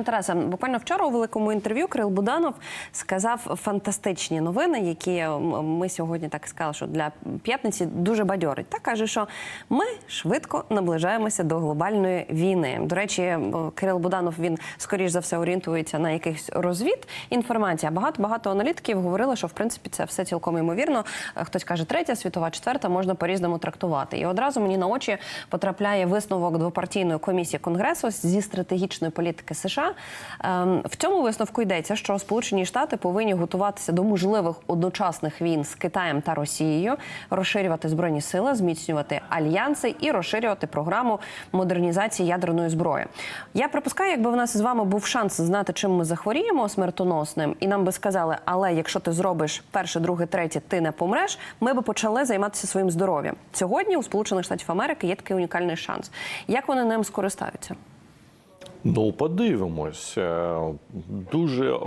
Пане Тарасе, буквально вчора у великому інтерв'ю Кирил Буданов сказав фантастичні новини, які ми сьогодні так сказали, що для п'ятниці дуже бадьорить. Так каже, що ми швидко наближаємося до глобальної війни. До речі, Кирил Буданов він скоріш за все орієнтується на якийсь розвід інформація. Багато багато аналітиків говорили, що в принципі це все цілком ймовірно. Е, Хтось каже, третя світова, четверта можна по-різному трактувати. І одразу мені на очі потрапляє висновок двопартійної комісії Конгресу зі стратегічної політики США. Ем, В цьому висновку йдеться, що Сполучені Штати повинні готуватися до можливих одночасних війн з Китаєм та Росією, розширювати збройні сили, зміцнювати альянси і розширювати програму модернізації ядерної зброї. Я припускаю, якби в нас з вами був шанс знати, чим ми захворіємо смертоносним, і нам би сказали, але якщо ти зробиш перше, друге, третє, ти не помреш. Ми би почали займатися своїм здоров'ям. Сьогодні у Сполучених Штатів Америки є такий унікальний шанс. Як вони ним скористаються? Ну, подивимось. Е, Дуже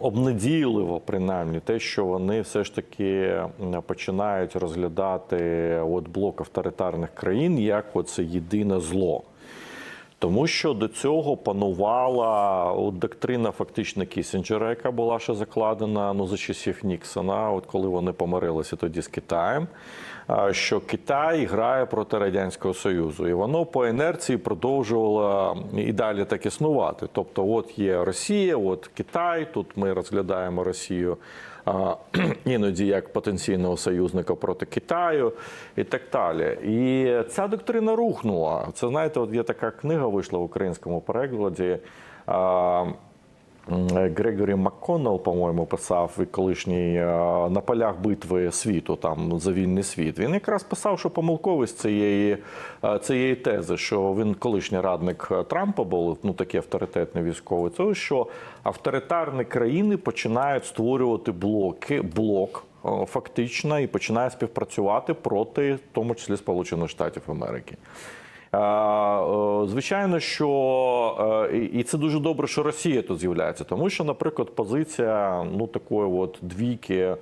обнадійливо, принаймні, те, що вони все ж таки починають розглядати от блок авторитарних країн як оце єдине зло. Тому що до цього панувала от доктрина фактично Кісінджера, яка була ще закладена ну, за часів Ніксона, от коли вони помирилися тоді з Китаєм, що Китай грає проти Радянського Союзу. І воно по інерції продовжувало і далі так існувати. Тобто, от є Росія, от Китай, тут ми розглядаємо Росію іноді як потенційного союзника проти Китаю і так далі. І ця доктрина рухнула. Це знаєте, от є така книга вийшла в українському перекладі. М, Грегорі Макконнелл, по-моєму, писав колишній е, на полях битви світу, там за вільний світ. Він якраз писав, що помилковість цієї, е, цієї тези, що він колишній радник е, Трампа був, ну такий авторитетний військовий, це що авторитарні країни починають створювати блоки, блок. е, Фактично і починає співпрацювати проти, в тому числі Сполучених Штатів Америки. Е, е, Звичайно, що е, і- це дуже добре, що Росія тут з'являється, тому що, наприклад, позиція ну такої от двійки.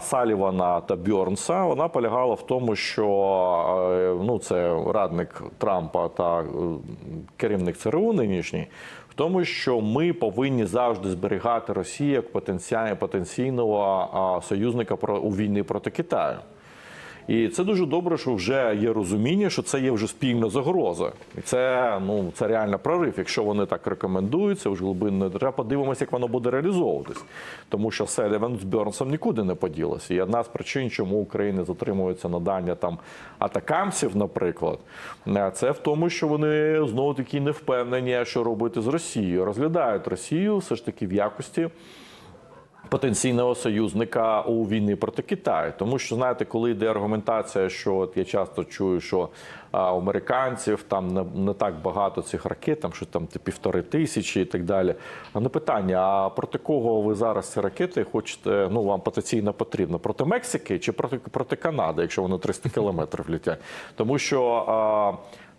Салівана та Бьорнса вона полягала в тому, що е, ну це радник Трампа та е, керівник ЦРУ нинішній, в тому, що ми повинні завжди зберігати Росію як потенційного союзника у війні проти Китаю. І це дуже добре, що вже є розуміння, що це є вже спільна загроза. І це ну це реально прорив. Якщо вони так рекомендують, це вже глибинно треба подивимося, як воно буде реалізовуватись. Тому що Селіван з Бернсом нікуди не поділося. І одна з причин, чому Україна затримується надання там атакамсів, наприклад, е, це в тому, що вони знову таки не впевнені, що робити з Росією. Розглядають Росію все ж таки в якості потенційного союзника у війні проти Китаю. Тому що знаєте, коли йде аргументація, що от я часто чую, що а, американців там не, не так багато цих ракет, там що там півтори тисячі і так далі. А не питання: а проти кого ви зараз ці ракети хочете? Ну вам потенційно потрібно проти Мексики чи проти проти Канади, якщо вони 300 кілометрів літять? Тому що. А,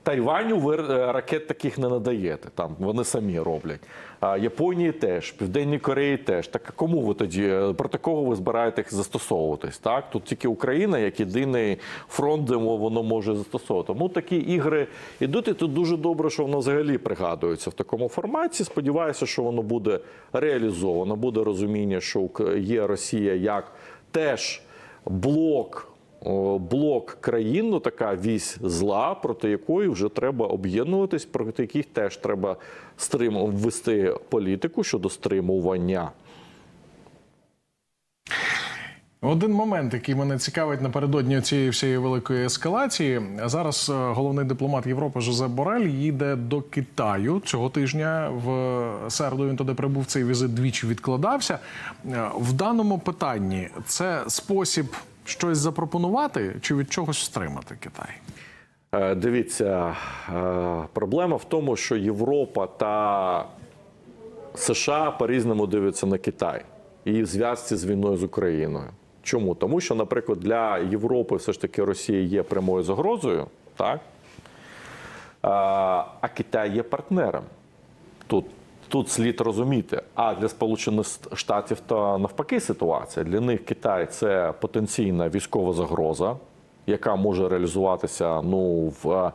Тайваню ви е, ракет таких не надаєте. Там вони самі роблять. А Японії теж, Південній Кореї теж. Так кому ви тоді е, проти кого ви збираєтесь застосовуватись? Так тут тільки Україна, як єдиний фронт, де воно може застосовувати. Тому такі ігри ідуть. І тут дуже добре, що воно взагалі пригадується в такому форматі. Сподіваюся, що воно буде реалізовано. Буде розуміння, що є Росія як теж блок блок країн, ну така вісь зла, проти якої вже треба об'єднуватись, проти яких теж треба ввести політику щодо стримування. Один момент, який мене цікавить напередодні цієї всієї великої ескалації. Зараз е, головний дипломат Європи Жозеп Борель їде до Китаю цього тижня. В середу він туди прибув. Цей візит двічі відкладався. Е, В даному питанні це спосіб щось запропонувати чи від чогось стримати Китай? Е, Дивіться, е, проблема в тому, що Європа та США по-різному дивляться на Китай і в зв'язці з війною з Україною. Чому? Тому що, наприклад, для Європи все ж таки Росія є прямою загрозою, так? А, а Китай є партнером. Тут, тут слід розуміти. А для Сполучених Штатів то навпаки ситуація. Для них Китай це потенційна військова загроза, яка може реалізуватися ну, в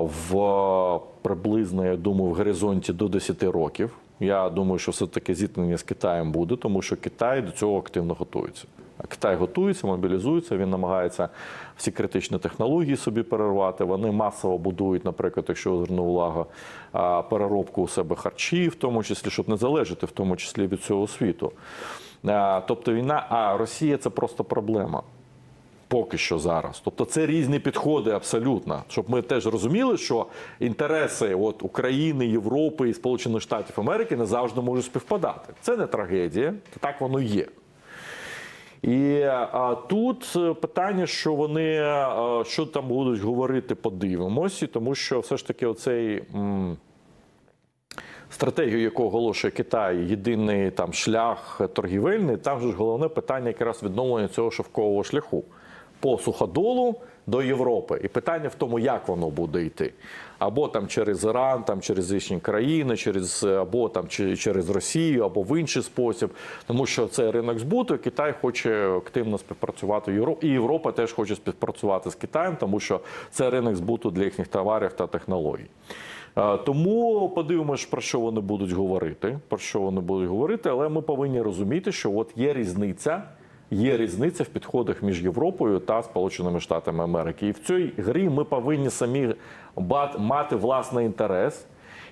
в приблизно, я думаю, в горизонті до 10 років. Я думаю, що все-таки зіткнення з Китаєм буде, тому що Китай до цього активно готується. Китай готується, мобілізується, він намагається всі критичні технології собі перервати. Вони масово будують, наприклад, якщо ви звернув увагу, переробку у себе харчів, в тому числі, щоб не залежати, в тому числі від цього світу. Тобто війна, а Росія це просто проблема. Поки що зараз. Тобто це різні підходи абсолютно. Щоб ми теж розуміли, що інтереси от, України, Європи і Сполучених Штатів Америки не завжди можуть співпадати. Це не трагедія, так воно є. І а, тут е, питання, що вони а, що там будуть говорити, подивимось, тому що все ж таки оцей. м, Стратегію, яку оголошує Китай, єдиний там шлях торгівельний, там ж головне питання якраз відновлення цього шовкового шляху по суходолу до Європи. І питання в тому, як воно буде йти. Або там через Іран, там через інші країни, через або там через Росію, або в інший спосіб. Тому що це ринок збуту. Китай хоче активно співпрацювати Європа, і Європа теж хоче співпрацювати з Китаєм, тому що це ринок збуту для їхніх товарів та технологій. Е, Тому подивимось, про що вони будуть говорити. Про що вони будуть говорити, але ми повинні розуміти, що от є різниця. Є різниця в підходах між Європою та Сполученими Штатами Америки. І в цій грі ми повинні самі мати власний інтерес.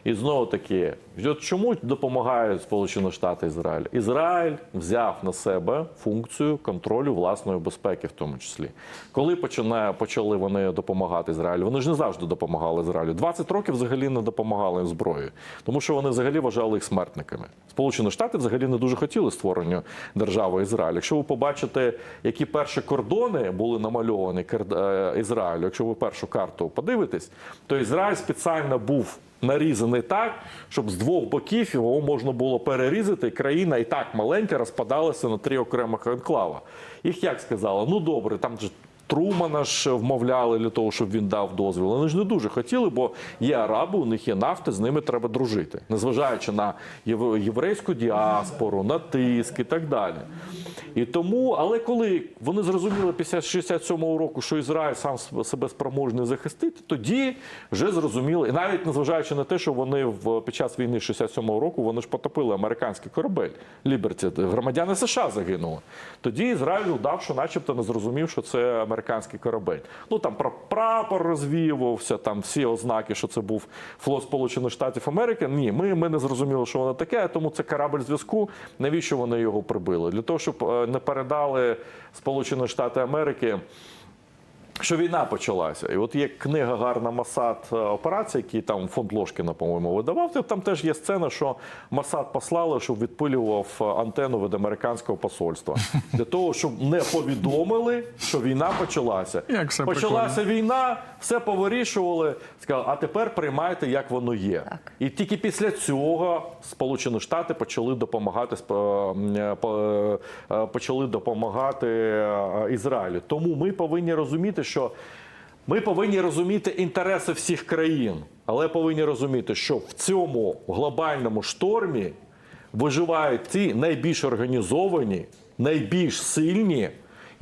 І знову таки, чому допомагають Сполучені Штати Ізраїль? Ізраїль взяв на себе функцію контролю власної безпеки, в тому числі. Коли починає, почали вони допомагати Ізраїлю, вони ж не завжди допомагали Ізраїлю. 20 років взагалі не допомагали зброєю, тому що вони взагалі вважали їх смертниками. Сполучені Штати взагалі не дуже хотіли створення держави Ізраїль. Якщо ви побачите, які перші кордони були намальовані е, Ізраїлю, якщо ви першу карту подивитесь, то Ізраїль спеціально був нарізаний так, щоб з двох боків його можна було перерізати, країна і так маленька розпадалася на три окремих анклава. Їх як сказали, ну добре, там. Трумана ж вмовляли для того, щоб він дав дозвіл. Вони ж не дуже хотіли, бо є араби, у них є нафта, з ними треба дружити, незважаючи на єврейську діаспору, на тиск і так далі. І тому, але коли вони зрозуміли після 67-го року, що Ізраїль сам себе спроможний захистити, тоді вже зрозуміли, і навіть незважаючи на те, що вони в під час війни 67-го року вони ж потопили американський корабель Ліберті, громадяни США загинули. Тоді Ізраїль удав, що начебто не зрозумів, що це американський корабель. Ну там про прапор розвіювався, там всі ознаки, що це був флот Сполучених Штатів Америки. Ні, ми, ми не зрозуміли, що воно таке, тому це корабель зв'язку. Навіщо вони його прибили? Для того, щоб е, не передали Сполучені Штати Америки. Що війна почалася, і от є книга гарна Масад е, операція, який там фонд Ложкіна, по-моєму, видавав. Там теж є сцена, що Масад послали, щоб відпилював е, антенну від американського посольства для того, щоб не повідомили, що війна почалася. Як все почалася війна, все повирішували. Сказали, а тепер приймайте, як воно є. Так. І тільки після цього Сполучені Штати почали допомагати е, по- почали допомагати Ізраїлю. Тому ми повинні розуміти, що ми повинні розуміти інтереси всіх країн, але повинні розуміти, що в цьому глобальному штормі виживають ті найбільш організовані, найбільш сильні.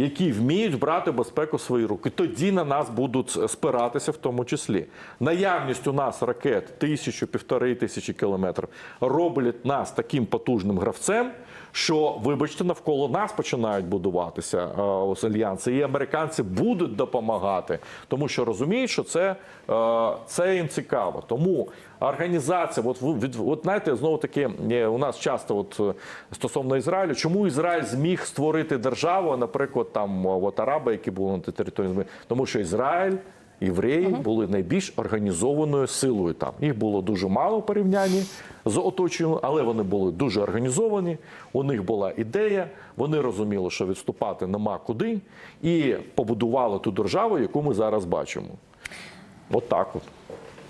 Які вміють брати безпеку в свої руки, тоді на нас будуть спиратися, в тому числі. Наявність у нас ракет тисячу, півтори тисячі кілометрів роблять нас таким потужним гравцем, що, вибачте, навколо нас починають будуватися е, ось альянси, і американці будуть допомагати, тому що розуміють, що це, е, це їм цікаво. Тому організація, от від от знаєте, знову таки у нас часто, от е, стосовно Ізраїлю, чому Ізраїль зміг створити державу, наприклад, там от араби, які були на території, тому що Ізраїль. Євреї були найбільш організованою силою там. Їх було дуже мало в порівнянні з оточенням, але вони були дуже організовані. У них була ідея, вони розуміли, що відступати нема куди, і побудували ту державу, яку ми зараз бачимо. От так от.